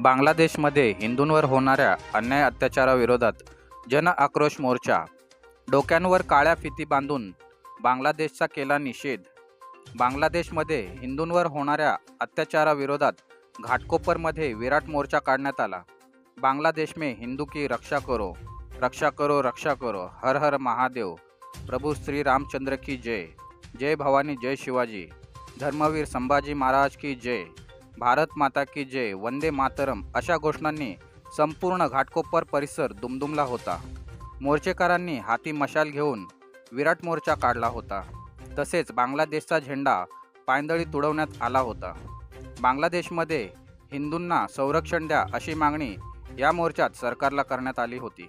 बांगलादेशमध्ये हिंदूंवर होणाऱ्या अन्याय अत्याचाराविरोधात जन आक्रोश मोर्चा. डोक्यांवर काळ्या फिती बांधून बांगलादेशचा केला निषेध. बांगलादेशमध्ये हिंदूंवर होणाऱ्या अत्याचाराविरोधात घाटकोपरमध्ये विराट मोर्चा काढण्यात आला. बांगलादेश में हिंदू की रक्षा करो रक्षा करो रक्षा करो हर हर महादेव प्रभू श्री रामचंद्र की जय जय भवानी जय शिवाजी धर्मवीर संभाजी महाराज की जय. भारत माता की जय वंदे मातरम अशा घोषणांनी संपूर्ण घाटकोपर परिसर दुमदुमला होता. मोर्चेकरांनी हाती मशाल घेऊन विराट मोर्चा काढला होता. तसेच बांगलादेशचा झेंडा पायंदळी तुडवण्यात आला होता. बांगलादेशमध्ये हिंदूंना संरक्षण द्या अशी मागणी या मोर्चात सरकारला करण्यात आली होती.